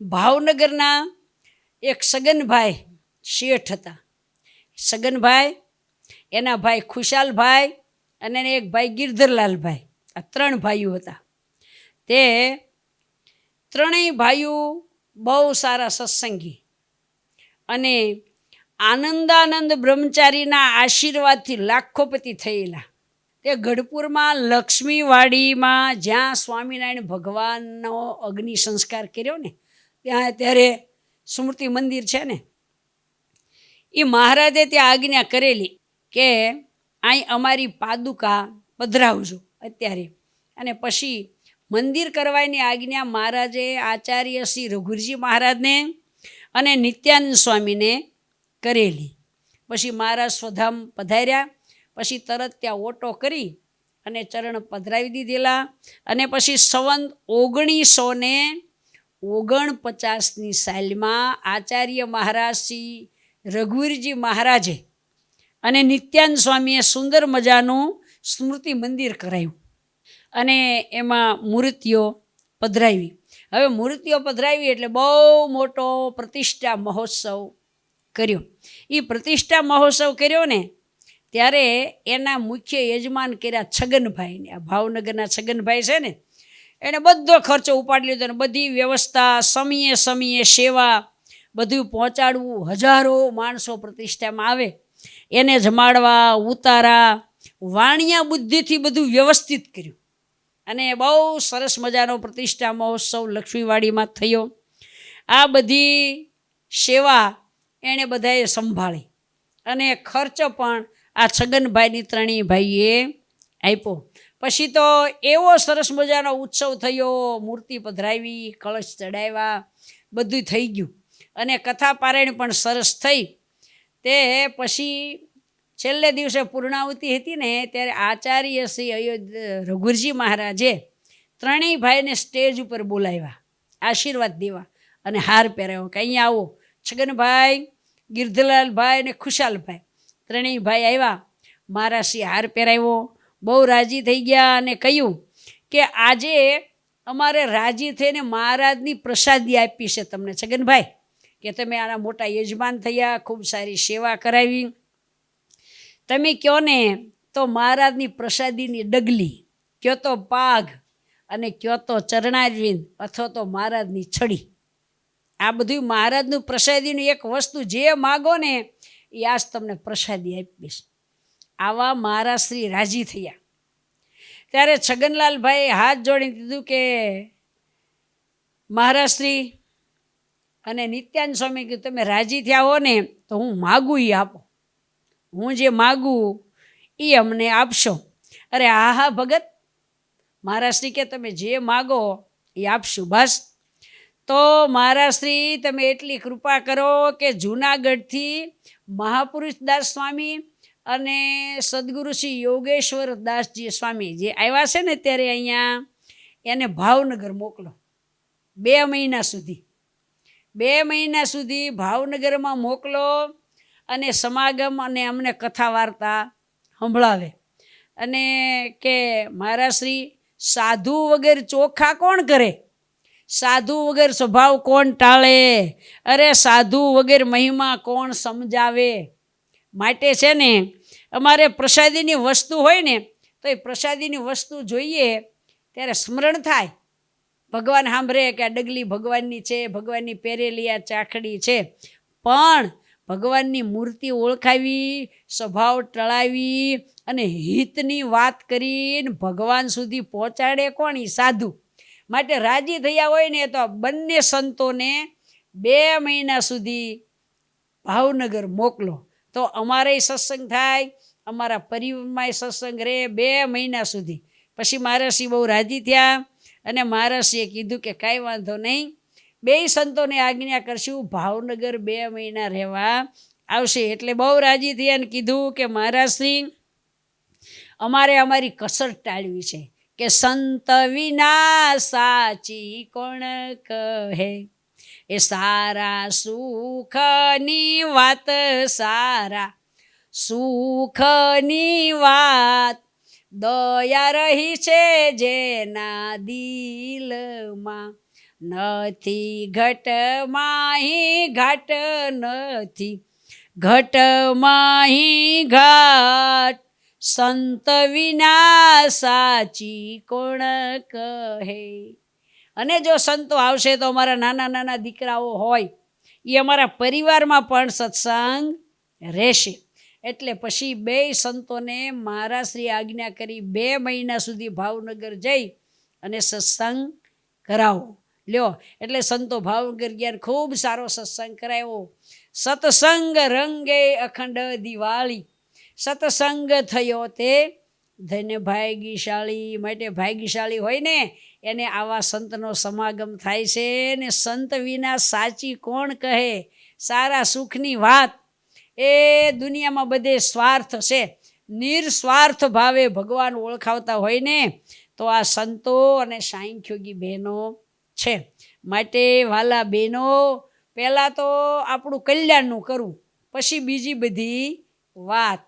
ભાવનગરના એક સગનભાઈ શેઠ હતા. સગનભાઈ, એના ભાઈ ખુશાલભાઈ અને એક ભાઈ ગિરધરલાલભાઈ, આ ત્રણ ભાઈઓ હતા. તે ત્રણેય ભાઈઓ બહુ સારા સત્સંગી અને આનંદાનંદ બ્રહ્મચારીના આશીર્વાદથી લાખોપતિ થયેલા. તે ગઢપુરમાં લક્ષ્મીવાડીમાં જ્યાં સ્વામિનારાયણ ભગવાનનો અગ્નિ સંસ્કાર કર્યો ને ત્યાં ત્યારે સ્મૃતિ મંદિર છે ને, એ મહારાજે ત્યાં આજ્ઞા કરેલી કે અહીં અમારી પાદુકા પધરાવજો અત્યારે. અને પછી મંદિર કરવાની આજ્ઞા મહારાજે આચાર્ય શ્રી રઘુરજી મહારાજને અને નિત્યાનંદ સ્વામીને કરેલી. પછી મહારાજ સ્વધામ પધાર્યા, પછી તરત ત્યાં ઓટો કરી અને ચરણ પધરાવી દીધેલા અને પછી સંવંત ઓગણીસો ને ઓગણપચાસની સાલમાં આચાર્ય મહારાજ રઘુવીરજી મહારાજે અને નિત્યાન સ્વામીએ સુંદર મજાનું સ્મૃતિ મંદિર કરાયું અને એમાં મૂર્તિઓ પધરાવી. હવે મૂર્તિઓ પધરાવી એટલે બહુ મોટો પ્રતિષ્ઠા મહોત્સવ કર્યો. એ પ્રતિષ્ઠા મહોત્સવ કર્યો ને ત્યારે એના મુખ્ય યજમાન કર્યા છગનભાઈને. આ ભાવનગરના છગનભાઈ છે ને એણે બધો ખર્ચો ઉપાડી લીધો અને બધી વ્યવસ્થા, સમયે સમયે સેવા, બધું પહોંચાડવું. હજારો માણસો પ્રતિષ્ઠામાં આવે. એને જમાડવા, ઉતારા, વાણિયા બુદ્ધિથી બધું વ્યવસ્થિત કર્યું. અને બહુ સરસ મજાનો પ્રતિષ્ઠા મહોત્સવ લક્ષ્મીવાડીમાં થયો. આ બધી સેવા એણે બધાએ સંભાળી. અને ખર્ચ પણ આ છગનભાઈની ત્રણેય ભાઈએ આપ્યો. પછી તો એવો સરસ મજાનો ઉત્સવ થયો, મૂર્તિ પધરાવી, કળશ ચડાવ્યા બધું થઈ ગયું. અને કથા પારાયણ પણ સરસ થઈ. તે પછી છેલ્લે દિવસે પૂર્ણાવતી હતી ને, ત્યારે આચાર્ય શ્રી અયોધ્યા રઘુરજી મહારાજે ત્રણેય ભાઈને સ્ટેજ ઉપર બોલાવ્યા, આશીર્વાદ દેવા અને હાર પહેરાવ્યો કે અહીંયા આવો. છગનભાઈ ગિરધલાલભાઈ અને ખુશાલભાઈ ત્રણેય ભાઈ આવ્યા. મારા શ્રી હાર પહેરાવ્યો. બહુ રાજી થઈ ગયા અને કહ્યું કે આજે અમારે રાજી થઈને મહારાજની પ્રસાદી આપી છે તમને, છગનભાઈ, કે તમે આના મોટા યજમાન થયા, ખૂબ સારી સેવા કરાવી. તમે કહો ને, તો મહારાજની પ્રસાદીની ડગલી કયો તો પાઘ અને કયો તો ચરણારવિંદ અથવા તો મહારાજની છડી. આ બધું મહારાજનું પ્રસાદીનું એક વસ્તુ જે માગો ને, એ આજ તમને પ્રસાદી આપીશ. આવા મારા શ્રી રાજી થયા. ત્યારે છગનલાલભાઈ હાથ જોડીને કીધું કે મહારાજ શ્રી અને નિત્યાન સ્વામી કીધું તમે રાજી થયા હો ને, તો હું માગું એ આપો. હું જે માગું એ અમને આપશો. અરે હા હા ભગત મહારાજશ્રી કે તમે જે માગો એ આપશું, બસ. તો મહારાજશ્રી તમે એટલી કૃપા કરો કે જૂનાગઢથી મહાપુરુષ દાસ સ્વામી અને સદગુરુ શ્રી યોગેશ્વર દાસજી સ્વામી જે આવ્યા છે ને ત્યારે અહીંયા એને ભાવનગર મોકલો. બે મહિના સુધી. બે મહિના સુધી ભાવનગરમાં મોકલો અને સમાગમ અને અમને કથા વાર્તા સંભળાવે. અને કે મારા શ્રી, સાધુ વગર ચોખા કોણ કરે? સાધુ વગર સ્વભાવ કોણ ટાળે? અરે સાધુ વગર મહિમા કોણ સમજાવે? માટે છે ને અમારે પ્રસાદીની વસ્તુ હોય ને, તો એ પ્રસાદીની વસ્તુ જોઈએ, ત્યારે સ્મરણ થાય. ભગવાન સાંભળે કે આ ડગલી ભગવાનની છે, ભગવાનની પહેરેલી આ ચાખડી છે, પણ ભગવાનની મૂર્તિ ઓળખાવી, સ્વભાવ ટળાવી અને હિતની વાત કરીને ભગવાન સુધી પહોંચાડે કોણ? એ સાધુ. માટે રાજી થયા હોય ને, તો બંને સંતોને બે મહિના સુધી ભાવનગર મોકલો. તો અમારેય સત્સંગ થાય, અમારા પરિવારમાં સત્સંગ રહે બે મહિના સુધી. પછી મહારાજશ્રી બહુ રાજી થયા અને મહારાજશ્રીએ કીધું કે કાંઈ વાંધો નહીં બેય સંતોને આજ્ઞા કરશું, ભાવનગર બે મહિના રહેવા આવશે. એટલે બહુ રાજી થયા અને કીધું કે મહારાજશ્રી, અમારે અમારી કસર ટાળવી છે કે સંત વિના સાચી કોણ કહે? એ સારા સુખની વાત, સારા સુખની વાત. દયા રહી છે જેના દિલમાં નથી ઘટમાં ઘાટ નથી. ઘટમાં ઘાટ, સંત વિના સાચી કોણ કહે? અને જો સંતો આવશે તો અમારા નાના નાના દીકરાઓ હોય, એ અમારા પરિવારમાં પણ સત્સંગ રહેશે. એટલે પછી બે સંતોને મારા શ્રી આજ્ઞા કરી બે મહિના સુધી ભાવનગર જઈ અને સત્સંગ કરાવો. લ્યો, એટલે સંતો ભાવનગર ગયા ખૂબ સારો સત્સંગ કરાવ્યો સત્સંગ રંગે અખંડ દિવાળી. સત્સંગ થયો તે ધન્ય ભાગ્યશાળી માટે ભાગ્યશાળી હોય ને, એને આવા સંતનો સમાગમ થાય છે ને સંત વિના સાચી કોણ કહે? સારા સુખની વાત. એ દુનિયામાં બધે સ્વાર્થ છે. નિર્સ્વાર્થ ભાવે ભગવાન ઓળખાવતા હોય ને, તો આ સંતો અને સાંખ્યોગી બહેનો છે. માટે વાલા બહેનો, પહેલાં તો આપણું કલ્યાણનું કરવું પછી બીજી બધી વાત.